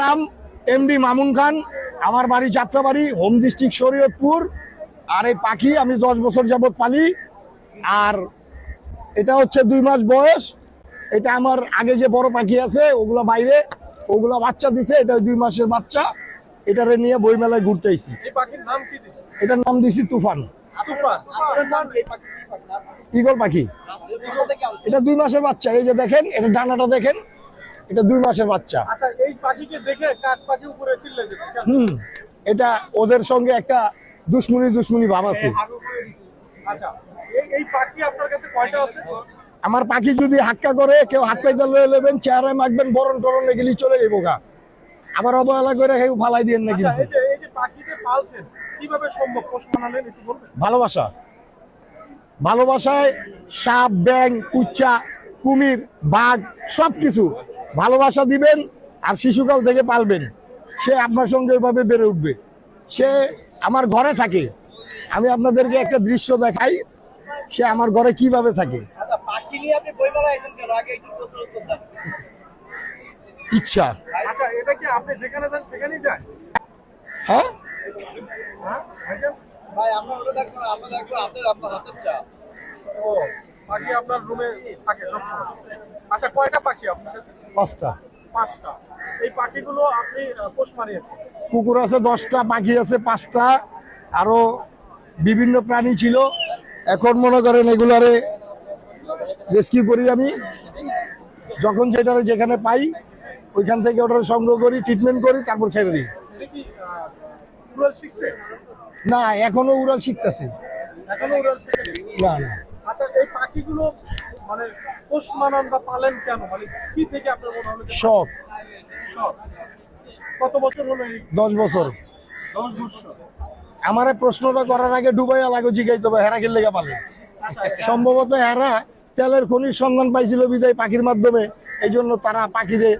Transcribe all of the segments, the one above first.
নাম এমডি মামুন খান। আমার বাড়ি যাত্রাবাড়ি হোম ডিস্ট্রিক্ট শরীয়তপুর। আর এই পাখি আমি দশ বছর যাবৎ পালি। আর এটা হচ্ছে দুই মাস বয়স। এটা আমার আগে যে বড় পাখি আছে ওগুলো বাইরে ওগুলো বাচ্চা দিছে এটা দুই মাসের বাচ্চা। এটারে নিয়ে বইমেলায় ঘুরতে আইছি। দিন এটার নাম দিছি তুফান। ইগল পাখি। এটা দুই মাসের বাচ্চা। এই যে দেখেন এটা ডানাটা দেখেন। এটা দুই মাসের বাচ্চা। আচ্ছা এই পাখিকে দেখে কাক পাখি উপরে চিল্লে হুম। এটা ওদের সঙ্গে একটা দুশ্মনী দুশ্মনী ভাব আছে। আচ্ছা এই এই পাখি আপনার কাছে কয়টা আছে? আমার পাখি যদি হাক্কা করে কেউ হাত পাইতে নেবেন চেহারায় মাখবেন বরণ টরণ এগুলি চলে যাব গা। আবার অবহেলা করে কেউ ফালাই দিয়েন না আচ্ছা কিন্তু ভালোবাসা। ভালোবাসায় সাপ ব্যাং কুচ্চা কুমির বাঘ সব কিছু ভালোবাসা দিবেন আর শিশুকাল থেকে পালবেন। সে আপনার সঙ্গে ওইভাবে বেড়ে উঠবে। সে আমার ঘরে থাকে। আমি আপনাদেরকে একটা দৃশ্য দেখাই। সে আমার ঘরে কীভাবে থাকে। আচ্ছা ইচ্ছা। আচ্ছা হ্যাঁ? হ্যাঁ ভাই আমরা ওটা আমরা হাতের আপনার হাতের চা। ও। পাখি আপনার রুমে থাকে সবসময়। আচ্ছা কয়টা পাখি আপনার কাছে? পাঁচটা। পাঁচটা। এই পাখিগুলো আপনি পোষ মানিয়েছেন? কুকুর আছে দশটা পাখি আছে পাঁচটা আরও বিভিন্ন প্রাণী ছিল। এখন মনে করেন এগুলারে রেস্কিউ করি আমি। যখন যেটারে যেখানে পাই ওইখান থেকে ওটা সংগ্রহ করি ট্রিটমেন্ট করি তারপর ছেড়ে দিই। না এখনও উড়াল শিখতেছে। এখনও উড়াল না না। এই পাখিগুলো মানে পোষ মানান বা পালেন কেন? মানে কি থেকে আপনার মনে হলো শখ। শখ? কত বছর হলো এই দশ বছর। দশ বছর? আমার প্রশ্নটা করার আগে ডুবাইয়া লাগো জিগাইতে হবে হেরা কিনলে পালে। আচ্ছা সম্ভবত হেরা তেলের খনির সন্ধান পাইছিল বিজয় পাখির মাধ্যমে এই জন্য তারা পাখিরে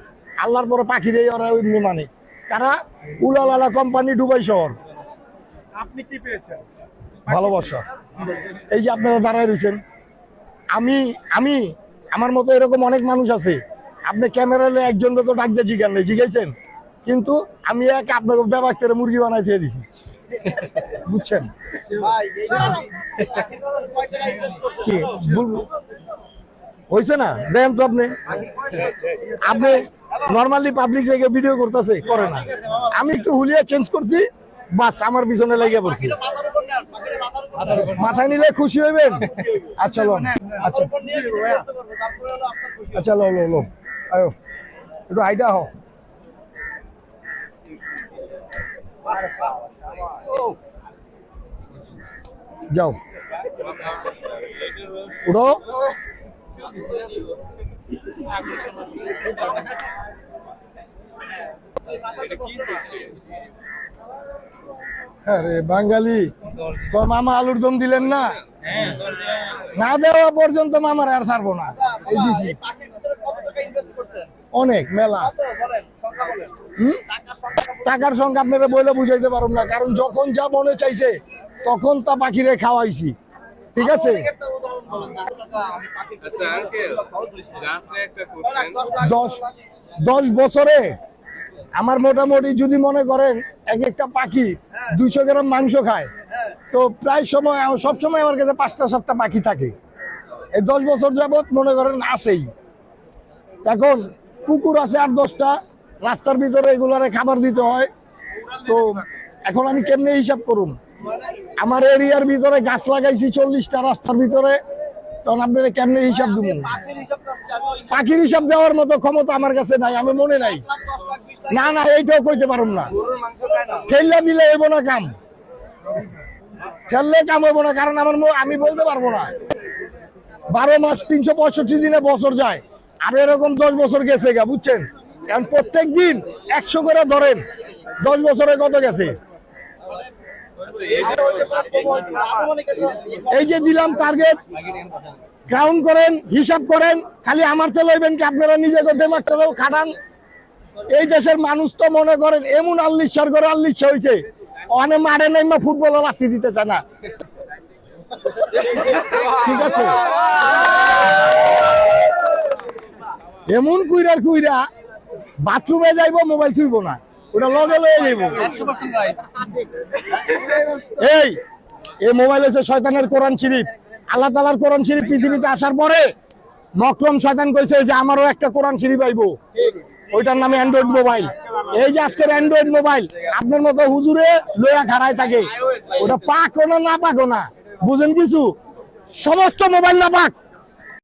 আল্লাহর পরে পাখিরে ওরা এমনি মানে। তারা উলালালা কোম্পানি ডুবাই শহর। আপনি কি পেয়েছেন? ভালোবাসা। এই যে আপনারা দাঁড়ায় রয়েছেন। আমি আমি আমার মতো এরকম অনেক মানুষ আছে। আপনি ক্যামেরালে একজন তো ডাক দিয়ে জিগান নেই জিগাইছেন? কিন্তু আমি এক আপনাকে ব্যবাক করে মুরগি বানাই দিয়ে দিছি। বুঝছেন? কি হয়েছে না? দেখেন তো আপনি। আপনি নর্মালি পাবলিক রেখে ভিডিও করতেছে করে না। আমি একটু হুলিয়া চেঞ্জ করছি বাস আমার পিছনে লেগে পড়ছি মাথার উপর নেন পাখির মাথার উপর মাথায় নিলে খুশি হইবেন? আচ্ছা লোন। আচ্ছা। লো লো লো আয়ো, একটু আইডা হও। যাও। উঠো। হ্যাঁ রে বাঙালি তোর মামা আলুর দম দিলেন না? না দেওয়া পর্যন্ত মামার আর ছাড়বো না। এই দিছি অনেক মেলা? টাকার সংখ্যা। আপনারা বইলে বুঝাইতে পারব না কারণ যখন যা মনে চাইছে তখন তা পাখিরে খাওয়াইছি। ঠিক আছে? আচ্ছা দশ দশ বছরে আমার মোটামুটি যদি মনে করেন এক একটা পাখি দুইশো গ্রাম মাংস খায়। তো প্রায় সময় সব সময় আমার কাছে পাঁচটা সাতটা পাখি থাকে। এই দশ বছর যাবত মনে করেন আছেই। এখন কুকুর আছে আট দশটা। রাস্তার ভিতরে এগুলারে খাবার দিতে হয়। তো এখন আমি কেমনে হিসাব করুম? আমার এরিয়ার ভিতরে গাছ লাগাইছি চল্লিশটা রাস্তার ভিতরে। তখন আপনারা কেমনে হিসাব দিব পাখির হিসাব চাচ্ছি আমি ওই পাখির হিসাব দেওয়ার মতো ক্ষমতা আমার কাছে নাই আমি মনে নাই। না না, এইটাও কইতে পারুম না। খেললে দিলে হইব না কাম। খেললে কাম হইব না, কারণ আমার আমি বলতে পারব না। বারো মাস তিনশো পঁয়ষট্টি দিনে বছর যায়, আর এরকম দশ বছর গেছে গা, বুঝছেন? কারণ প্রত্যেক দিন একশো করে ধরেন, দশ বছরে কত গেছে? এই যে দিলাম টার্গেট গ্রাউন্ড করেন, হিসাব করেন, খালি আমার তো লইবেন কি আপনারা নিজে দেমাগটাও খাটান? এই দেশের মানুষ তো মনে করেন এমন আল্লিশার করে আল্লিশা হয়েছে। অনেক মারে নেমা ফুটবল লাঠি দিতে চায় না। ঠিক আছে? এমন কুইরার কুইরা বাথরুমে যাইবো, মোবাইল ছুইব না। ওটা লগে লয়ে যাইবো। এই এই মোবাইল হচ্ছে শয়তানের কোরআন শরীফ। আল্লাহ তালার কোরআন শরীফ পৃথিবীতে আসার পরে মকরম শয়তান কইছে যে আমারও একটা কোরআন শরীফ আইবো। ওইটার নামে অ্যান্ড্রয়েড মোবাইল এই যে আজকের অ্যান্ড্রয়েড মোবাইল আপনার মতো হুজুরে লোয়া খাড়ায় থাকে। ওটা পাক না না পাকো না। বুঝেন কিছু? সমস্ত মোবাইল না পাক